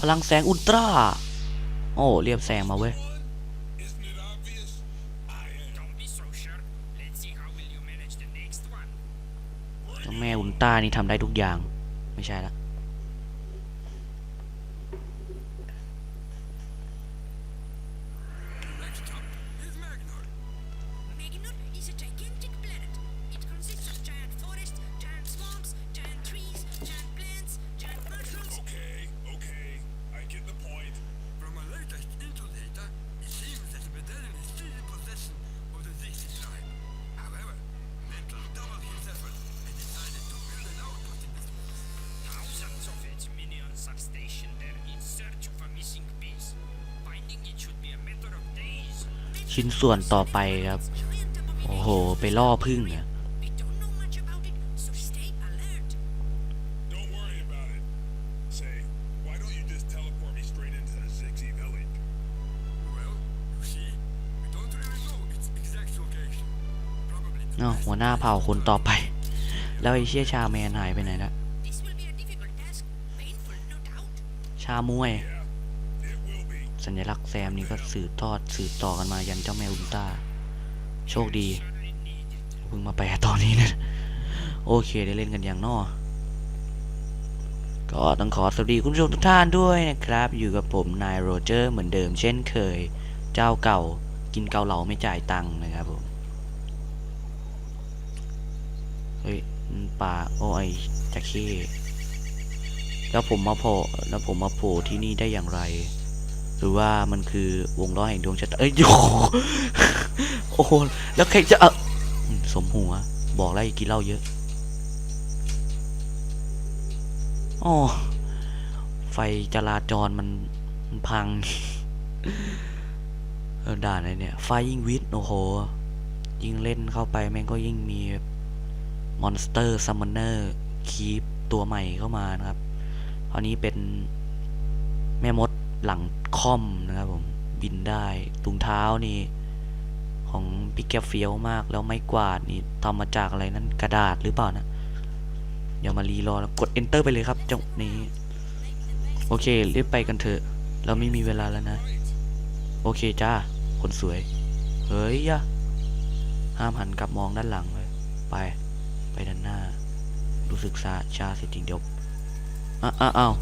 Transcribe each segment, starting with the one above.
พลังแสงอุลตร้า โอ้ เรียบแสงมาเว้ยแม่อุลตร้านี่ทำได้ทุกอย่าง ไม่ใช่ละ ชิ้นส่วนต่อไปครับ โอ้โห ไปล่อพึ่งเนี่ยหัวหน้าเผ่าคนต่อไป แล้วไอ้เชี่ยชาแมนหายไปไหนละชามวย สัญลักษณ์แซมนี่ก็สืบทอดสืบต่อกันมายันเจ้าแม่อุลตร้าโชคดีเพิ่งมาแปลตอนนี้นะโอเคได้เล่นกันอย่างนอก็ต้องขอสวัสดีคุณผู้ชมทุกท่านด้วยนะครับ อยู่กับผมนายโรเจอร์เหมือนเดิมเช่นเคย เจ้าเก่ากินเกาเหลาไม่จ่ายตังค์นะครับผมเฮ้ยป่าโอ้ไอจะเข้แล้วผมมาโผล่แล้วผมมาโผล่ที่นี่ได้อย่างไร หรือว่ามันคือวงล้อแห่งดวงชะตาเอ้ยโอ้โหโอ้แล้วใครจะเออสมหัว บอกแล้วกินเหล้าเยอะอ๋อไฟจราจรมันมันพังเออด่านไหนเนี่ยไฟยิ่งวิทโอ้โห ยิ่งเล่นเข้าไปแม่งก็ยิ่งมีมอนสเตอร์ซัมมอนเนอร์คีปตัวใหม่เข้ามานะครับอันนี้เป็นแม่มด หลังคอมนะครับผมบินได้ตุงเท้านี่ของปิกแกเฟียวมากแล้วไม้กวาดนี่ทำมาจากอะไรนั่นกระดาษหรือเปล่านะอย่ามารีรอแล้วกด enter ไปเลยครับจังนี้ โอเครีบไปกันเถอะ เราไม่มีเวลาแล้วนะ โอเคจ้า คนสวย เฮ้ยยะห้ามหันกลับมองด้านหลังเลย ไป ไปด้านหน้า รู้สึกซาชาเสียจริงเดี๋ยวอ้าวอ้าวอ้าว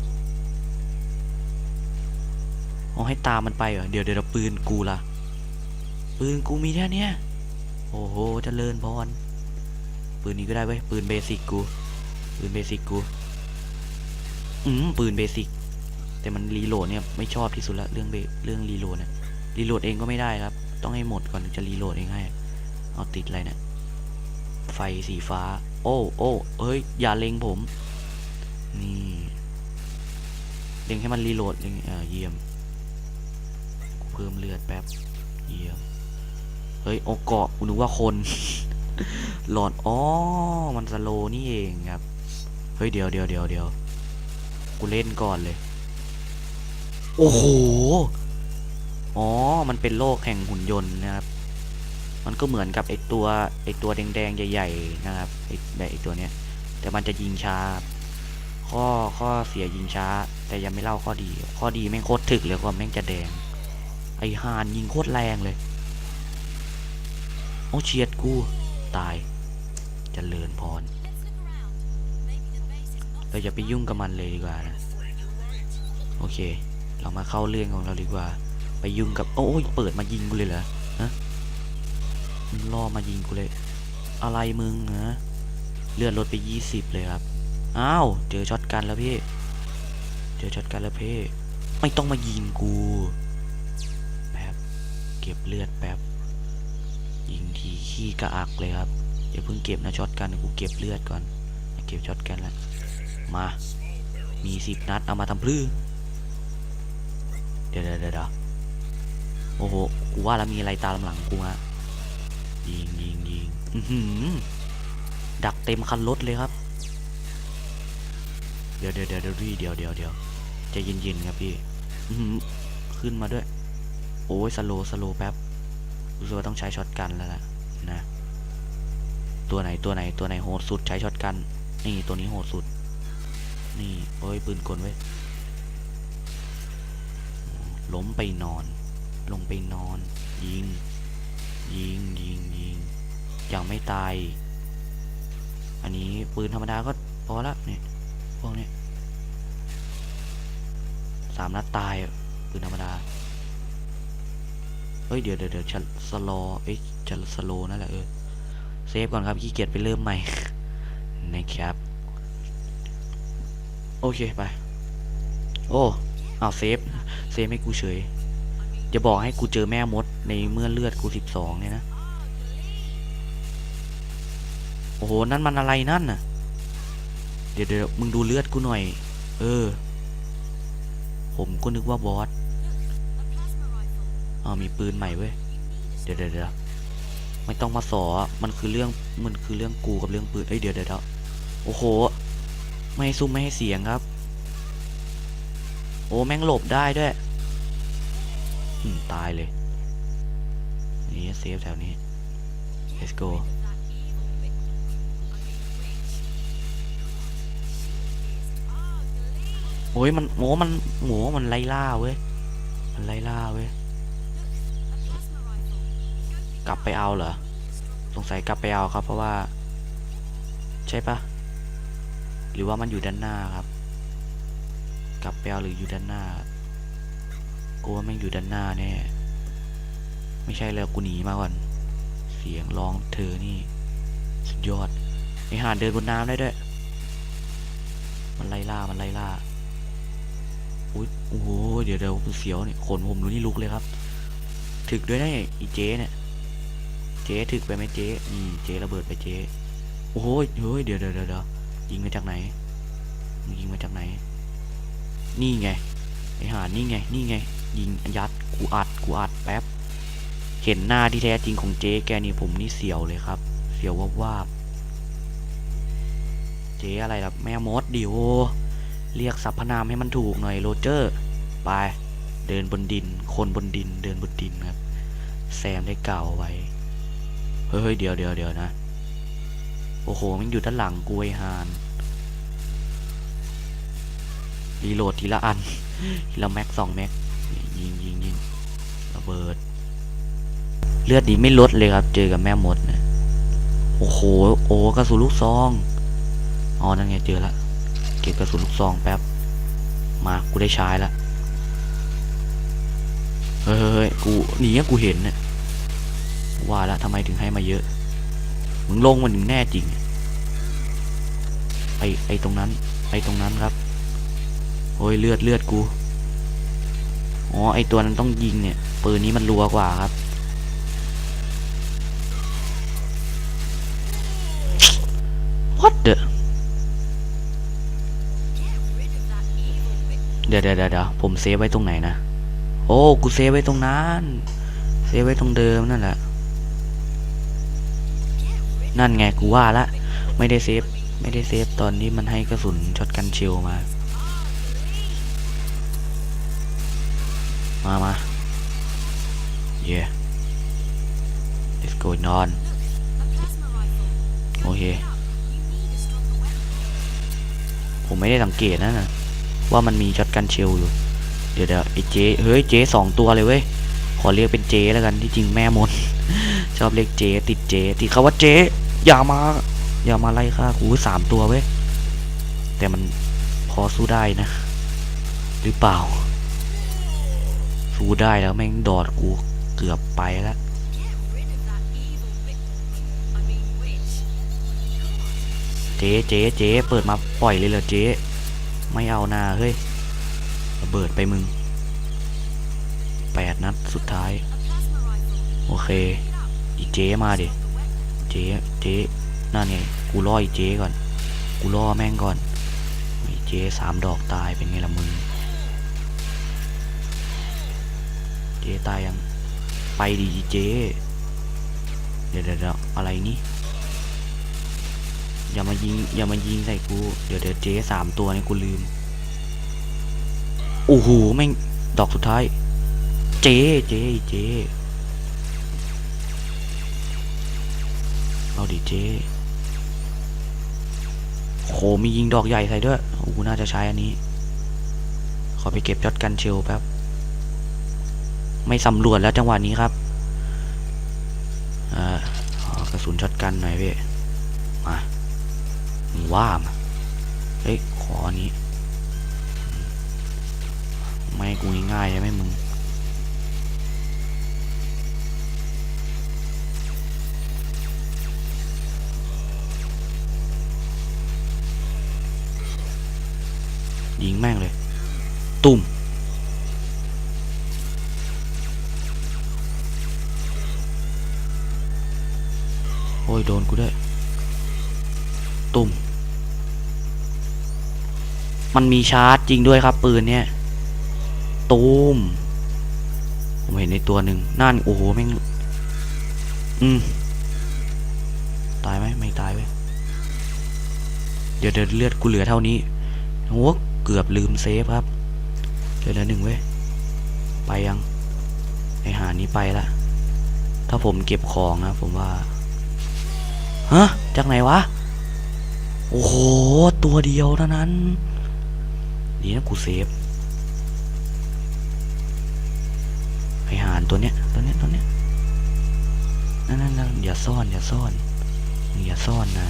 เอาให้ตามมันไปเหรอเดี๋ยวเดี๋ยวเดี๋ยวปืนกูละปืนกูมีแค่เนี้ยโอ้โหเจริญพรปืนนี้ก็ได้เว้ยปืนเบสิกกู ปืนเบสิกกู อืมปืนเบสิก แต่มันรีโหลดเนี่ยไม่ชอบที่สุดละเรื่องเบเรื่องรีโหลดเนี่ยรีโหลดเองก็ไม่ได้ครับ ต้องให้หมดก่อนถึงจะรีโหลดเองให้ เอาติดอะไรเนี่ยไฟสีฟ้า โอ้โอ้เฮ้ย อย่าเล็งผม นี่ เล็งให้มันรีโหลดเล็งเออเยี่ยม พิ่มเลือดแป๊บเยี่ยมเฮ้ย โอเกาะกูนึกว่าคน หลอดอ๋อมันสโลนี่เองครับ เฮ้ย เดี๋ยวเดี๋ยวเดี๋ยวเดี๋ยวกูเล่นก่อนเลย โอ้โห อ๋อ มันเป็นโลกแห่งหุ่นยนต์นะครับ มันก็เหมือนกับไอตัวไอตัวแดงๆใหญ่ๆนะครับไอแบบไอตัวเนี้ย แต่มันจะยิงช้า ข้อข้อเสียยิงช้า แต่ยังไม่เล่าข้อดี ข้อดีแม่งโคตรถึกเลยก็แม่งจะแดง ไอฮานยิงโคตรแรงเลย โอ้เฉียดกู ตายจเจริญพร เราอย่าไปยุ่งกับมันเลยดีกว่านะ โอเค เรามาเข้าเรื่องของเราดีกว่า ไปยุ่งกับ โอ้ยเปิดมายิงกูเลยเหรอ ฮะล่อมายิงกูเลย อะไรมึงฮะ เลื่อนรถไปยี่สิบเลยครับ อ้าว เจอช็อตกันแล้วพี่ เจอช็อตกันแล้วพี่ ไม่ต้องมายิงกู ก็บเลือดแป๊บ ยิงทีขี้กระอักเลยครับอย่าเพิ่งเก็บนะช็อตกันกูเก็บเลือดก่อน เก็บช็อตกันแล้วมา มีสิบนัดเอามาทำพลื้อเดี๋ยวเดี๋ยวเดี๋ยวโอ้โห กูว่าแล้วมีอะไรตามหลังกูฮะยิงยิงยิงอือหือดักเต็มคันรถเลยครับ เดี๋ยวเดี๋ยวเดี๋ยวเดี๋ยวพี่เดี๋ยวเดี๋ยวเดี๋ยวใจเย็นๆครับพี่อือหือขึ้นมาด้วย โอ้ยสโลสโลแป๊บรู้สึกว่าต้องใช้ช็อตกันแล้วล่ะนะตัวไหนตัวไหนตัวไหนโหดสุดใช้ช็อตกัน นี่ตัวนี้โหดสุด นี่โอ้ยปืนกลไว้ยล้มไปนอน ลงไปนอน ยิง ยิงยิงยิงยังไม่ตาย อันนี้ปืนธรรมดาก็พอละเนี่ยพวกนี้สามนัดตายปืนธรรมดา เฮ้ยเดี๋ยวเดี๋ยวเดี๋ยวฉันสโลเอ้ยจะสโลนั่นแหละเออเซฟก่อนครับขี้เกียจไปเริ่มใหม่นะครับ โอเคไป โอ้เอาเซฟเซฟให้กูเฉย จะบอกให้กูเจอแม่มดในเมื่อเลือดกูสิบสองเนี่ยนะ โอ้โห นั่นมันอะไรนั่นน่ะ เดี๋ยวเดี๋ยวมึงดูเลือดกูหน่อย เออ ผมก็นึกว่าบอส อ๋อมีปืนใหม่เว้ยเดี๋ยวเดี๋ยวเดี๋ยวไม่ต้องมาสอ มันคือเรื่อง มันคือเรื่องกูกับเรื่องปืน เอ้ยเดี๋ยวเดี๋ยวเดี๋ยวโอ้โห ไม่ให้ซุ่มไม่ให้เสียงครับ โอ้แม่งหลบได้ด้วยอืมตายเลย นี่เซฟแถวนี้ let's go โอ้ยมันโหมันโหมันไล่ล่าเว้ย มันไล่ล่าเว้ย กลับไปเอาเหรอสงสัยกลับไปเอาครับ เพราะว่า ใช่ปะหรือว่ามันอยู่ด้านหน้าครับ กลับไปเอาหรืออยู่ด้านหน้ากูว่าแม่งอยู่ด้านหน้าแน่ไม่ใช่แล้วกูหนีมาก่อน เสียงร้องเธอนี่ สุดยอดไอห่านเดินบนน้ำได้ด้วยมันไล่ล่ามันไล่ล่าอุ้ยโอ้โหเดี๋ยวเดี๋ยวเสียวเนี่ยขนผมรู้นี่ลุกเลยครับ ถึกด้วยนะอีเจ๊เนี่ย เจ๊ถึกไปไหมเจ๊นี่เจ๊ระเบิดไปเจ๊โอ้โหเฮ้ยเดี๋ยวเดี๋ยวเดี๋ยวยิงมาจากไหนยิงมาจากไหน นี่ไงไอหานี่ไง นี่ไง ยิงยัดกูอัดกูอัดแป๊บ เห็นหน้าที่แท้จริงของเจ๊แกนี่ผมนี่เสียวเลยครับ เสียววาบวาบเจ๊อะไรล่ะแม่มดดิโอเรียกสรรพนามให้มันถูกหน่อยโรเจอร์ ไป เดินบนดิน คนบนดิน เดินบนดินครับ แซมได้กล่าวเอาไว้ เฮ้ยเดี๋ยวเดี๋ยวเดี๋ยวนะ โอ้โห มันอยู่ด้านหลังกูไอฮานรีโหลดทีละอัน ทีละแม็กสองแม็ก ยิงยิงยิงระเบิด เลือดดีไม่ลดเลยครับ เจอกับแม่หมดนะโอ้โห โอ้กระสุนลูกซอง อ๋อ นั่นไงเจอละ เก็บกระสุนลูกซองแป๊บ มา กูได้ใช้ละ เฮ้ยเฮ้ยเฮ้ยกูหนีอะกูเห็นเนี่ย ว่าแล้วทำไมถึงให้มาเยอะ มึงลงมันถึงแน่จริงไปไปตรงนั้นไปตรงนั้นครับ โอ้ยเลือดเลือดกู อ๋อไอตัวนั้นต้องยิงเนี่ย ปืนนี้มันรัวกว่าครับ What the เดี๋ยวเดี๋ยวเดี๋ยวเดี๋ยวผมเซฟไว้ตรงไหนนะ โอ้ กูเซฟไว้ตรงนั้น เซฟไว้ตรงเดิมนั่นแหละ นั่นไงกูว่าละ ไม่ได้เซฟ ไม่ได้เซฟตอนที่มันให้กระสุนช็อตกันเชลมา มามาเย่ let's go on โอเค ผมไม่ได้สังเกตนะนะว่ามันมีช็อตกันเชลอยู่ เดี๋ยวเดี๋ยวไอ้เจเฮ้ยเจสองตัวเลยเว้ย ขอเรียกเป็นเจแล้วกันที่จริงแม่มด ชอบเรียกเจติดเจติดคาว่าเจ อย่ามา อย่ามาไล่ฆ่ากูสามตัวเว้ย แต่มันพอสู้ได้นะ หรือเปล่า สู้ได้แล้วแม่งดอดกูเกือบไปแล้วเจ๊เจ๊เจ๊เปิดมาปล่อยเลยเหรอเจ๊ ไม่เอานาเฮ้ยระเบิดไปมึงแปดนัดสุดท้าย โอเค อีเจ๊มาดิ เจ๊เจ๊นั่นไงกูล่ออีเจ๊ก่อน กูล่อแม่งก่อนอีเจ๊สามดอกตายเป็นไงละมึง เจ๊ตายยัง ไปดีเจเดี๋ยวเดี๋ยวเดี๋ยวอะไรนี่ อย่ามายิง อย่ามายิงใส่กู เดี๋ยวเดี๋ยวเจ๊สามตัวนี่กูลืม โอ้โห แม่ง ดอกสุดท้าย เจ๊เจ๊เจ เอาดิเจโหมียิงดอกใหญ่ใส่ด้วยอ้น่าจะใช้อันนี้ ขอไปเก็บช็อตกันเชลแป๊บ ไม่สำรวจแล้วจังหวะนี้ครับอ่าขอกระสุนช็อตกันหน่อยพี่มาว่ามาเฮ้ยขออันนี้ ไม่กูง่ายๆใช่ไหมมึง ยิงแม่งเลย ตุ่มโอ้ย โดนกูด้วย ตุ่ม มันมีชาร์จจริงด้วยครับ ปืนเนี่ยตูมผมเห็นในตัวหนึ่งนั่นโอ้โห แม่ง อืม ตายไหมไม่ตายเว้ยเดี๋ยวเดี๋ยวเลือดกูเหลือเท่านี้โอ้ เกือบลืมเซฟครับเหลือหนึ่งเว้ย ไปยังไอหานี้ไปละ ถ้าผมเก็บของนะผมว่า ฮะ จากไหนวะ โอ้โห ตัวเดียวเท่านั้นดีนะกูเซฟ ไอหานตัวเนี้ย ตัวเนี้ย ตัวเนี้ย นั่นนั่นนั่นอย่าซ่อน อย่าซ่อน อย่าซ่อนนะ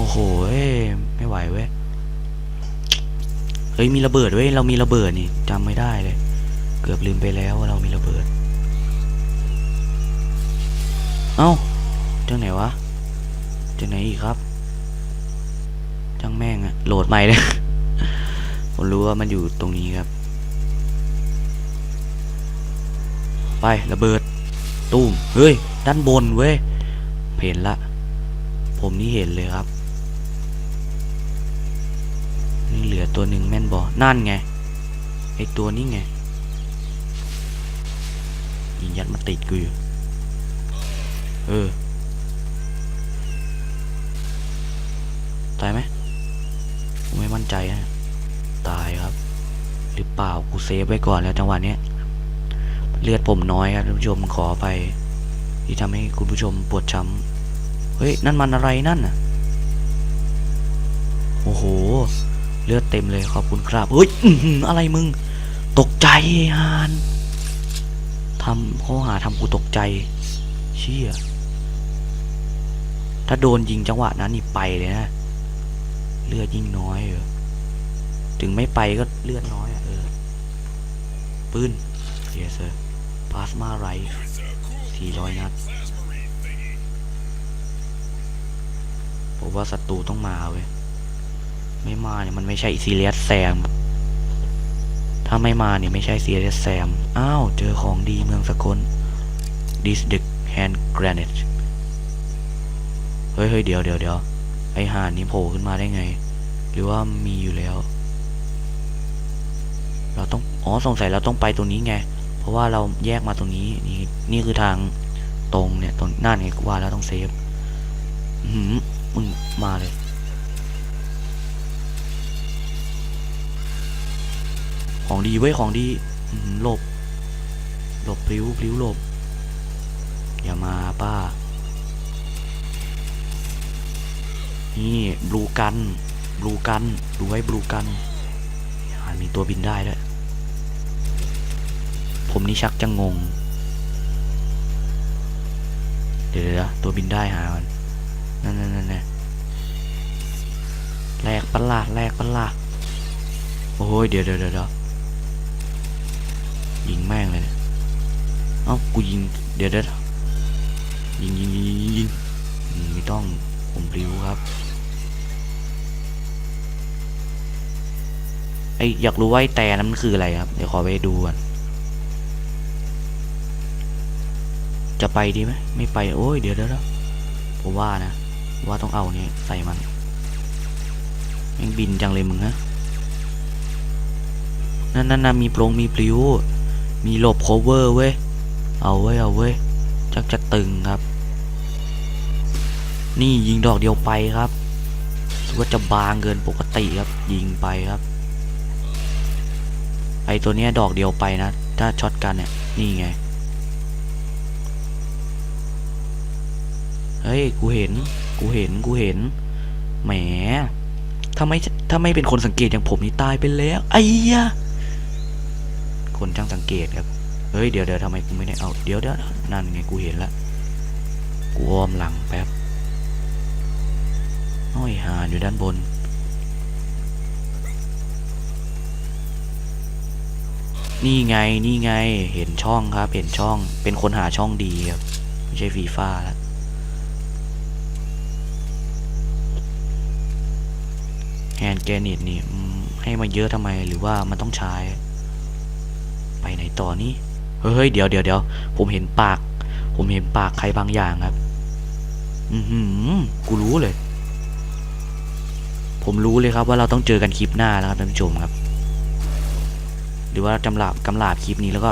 โอ้โหเอ้ยไม่ไหวเว้ย เฮ้ยมีระเบิดเว้ยเรามีระเบิดนี่จำไม่ได้เลย เกือบลืมไปแล้วว่าเรามีระเบิด เอ้าจังไหนวะจังไหนอีกครับจังแม่งอะโหลดใหม่เลยผมรู้ว่ามันอยู่ตรงนี้ครับ ไประเบิด ตุ้มเฮ้ย ด้านบนเว้ยเห็นละ ผมนี่เห็นเลยครับ นี่เหลือตัวหนึ่งแม่นบอนั่นไง ไอตัวนี้ไงยิงยัดมาติดกูอยู่ เออ ตายไหมผมไม่มั่นใจนะ ตายครับ หรือเปล่า กูเซฟไว้ก่อนแล้วจังหวะเนี้ยเลือดผมน้อยครับท่านผู้ชมขอไป ที่ทำให้คุณผู้ชมปวดช้ำ เฮ้ย นั่นมันอะไรนั่นน่ะ โอ้โห เลือดเต็มเลยขอบคุณครับเฮ้ยอะไรมึง ตกใจฮานทำข้อหาทำกูตกใจ เชี่ย ถ้าโดนยิงจังหวะนั้นนี่ไปเลยนะ เลือดยิ่งน้อยเอถึงไม่ไปก็เลือดน้อยอเออปืน yes sir plasma right It's a cool 400นัดผมว่าศัตรูต้องมาเว้ย ไม่มาเนี่ยมันไม่ใช่ซีเรียสแซม ถ้าไม่มาเนี่ยไม่ใช่ซีเรียสแซม อ้าว เจอของดีเมืองสกล this the hand granite เฮ้ยเฮ้ยเดี๋ยวเดี๋ยวเดี๋ยวไอห่านนี้โผล่ขึ้นมาได้ไง หรือว่ามีอยู่แล้ว เราต้อง อ๋อ สงสัยเราต้องไปตรงนี้ไง เพราะว่าเราแยกมาตรงนี้ นี่นี่คือทางตรงเนี่ยตรงนั่นไงกูว่าแล้วต้องเซฟหืมมึงมาเลย ของดีเว้ยของดีหลบ หลบพลิ้วพลิ้วหลบ อย่ามาป้า นี่บลูกันบลูกันดูไว้บลูกันอ่ามีตัวบินได้ด้วย ผมนี่ชักจะงง เดี๋ยวเดี๋ยวตัวบินได้หามันนั่นนั่นนั่นนั่นแลกปะลาแหลกปะลาโอ้ยเดี๋ยวเดี๋ยวเดี๋ยว ยิงแม่งเลยเนี่ยเอ้ากูยิงเดี๋ยวเดี๋ยวยิงยิงยิงยิงไม่ต้องผมปลิวครับไออยากรู้ว่าไอแต่นั้นมันคืออะไรครับเดี๋ยวขอไปดูก่อนจะไปดีไหมไม่ไปโอ้ยเดี๋ยวเดี๋ยวผมว่านะว่าต้องเอาเนี่ยใส่มันแม่งบินจังเลยมึงฮะนั่นนั่นนะมีโปรงมีปลิว มีหลบโคเวอร์เว้ย เอาเว้ย เอาเว้ย จักจะตึงครับ นี่ยิงดอกเดียวไปครับสึกว่าจะบางเกินปกติครับ ยิงไปครับ ไอตัวเนี้ยดอกเดียวไปนะ ถ้าช็อตกันเนี่ย นี่ไง เฮ้ย กูเห็น กูเห็น กูเห็น แหมถ้าไม่ถ้าไม่เป็นคนสังเกตอย่างผมนี่ตายไปแล้ว ไอ้ยะ คนช่างสังเกตครับ เฮ้ย เดี๋ยวเดี๋ยวทำไมกูไม่ได้เอา เดี๋ยวเดี๋ยวนั่นไงกูเห็นแล้วกูอ้อมหลังแป๊บห้อยหาอยู่ด้านบน นี่ไง นี่ไง เห็นช่องครับ เห็นช่อง เป็นคนหาช่องดีครับ ไม่ใช่ฟีฟ่าแล้วแฮนด์แกนิตนี่ให้มาเยอะทำไมหรือว่ามันต้องใช้ ไปไหนต่อนี่เฮ้ยเดี๋ยวเดี๋ยวเดี๋ยวผมเห็นปาก ผมเห็นปากใครบางอย่างครับ อือหือกูรู้เลย ผมรู้เลยครับว่าเราต้องเจอกันคลิปหน้าแล้วครับท่านผู้ชมครับ หรือว่าจำลาบกำลาบคลิปนี้แล้วก็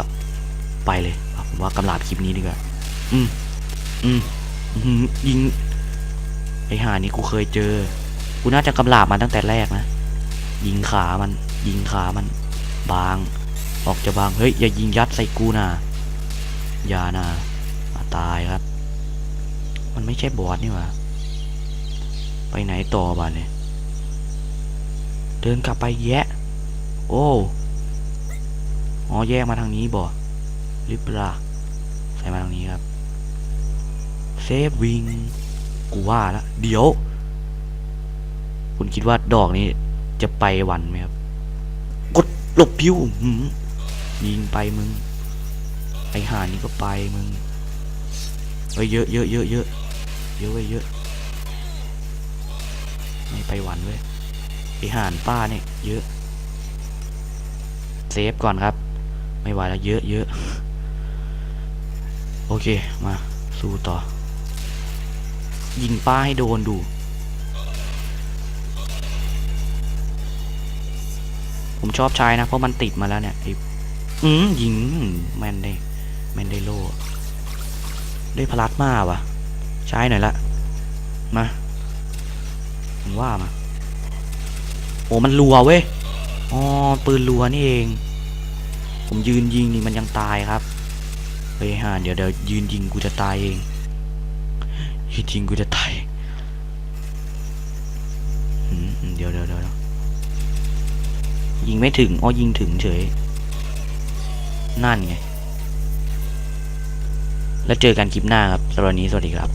ไปเลยผมว่ากำลาบคลิปนี้ดีกว่าอืมอืมอื้อหือยิงไอห่านี่กูเคยเจอ กูน่าจะกำลาบมันตั้งแต่แรกนะ ยิงขามัน ยิงขามัน บาง ออกจะบาง เฮ้ย อย่ายิงยัดใส่กูนะอย่านะอะตายครับ มันไม่ใช่บอสนี่หว่าไปไหนต่อบ้านเนี่ยเดินกลับไปแยะ โอ้อ๋อแยกมาทางนี้บ่หรือเปล่าใส่มาทางนี้ครับเซฟวิงกูว่าละเดี๋ยว คุณคิดว่าดอกนี้จะไปวันไหมครับ กดหลบพิวหืม ยิงไปมึง ไอหานี่ก็ไปมึงเฮ้ยเยอะเยอะเยอะเยอะเยอะเว้ยเยอะ ไม่ไปหวันเว้ย ไอห่านป้าเนี่ยเยอะ เซฟก่อนครับ ไม่ไหวแล้วเยอะเยอะ โอเค มา สู้ต่อ ยิงป้าให้โดนดูผมชอบใช้นะ เพราะมันติดมาแล้วเนี่ยไอ้ อืมยิงแมนได้แมนได้โลได้พลัดมาวะใช้หน่อยละมาผมว่ามาโอ้มันรัวเว้ยอ๋อปืนรัวนี่เอง ผมยืนยิงนี่มันยังตายครับเฮ้ยห่าเดี๋ยวเดี๋ยวยืนยิงกูจะตายเองยืนยิงกูจะตายเดี๋ยวเดี๋ยวเดี๋ยวเดี๋ยวยิงไม่ถึงอ๋อยิงถึงเฉย นั่นไง แล้วเจอกันคลิปหน้าครับสำหรับวันนี้สวัสดีครับ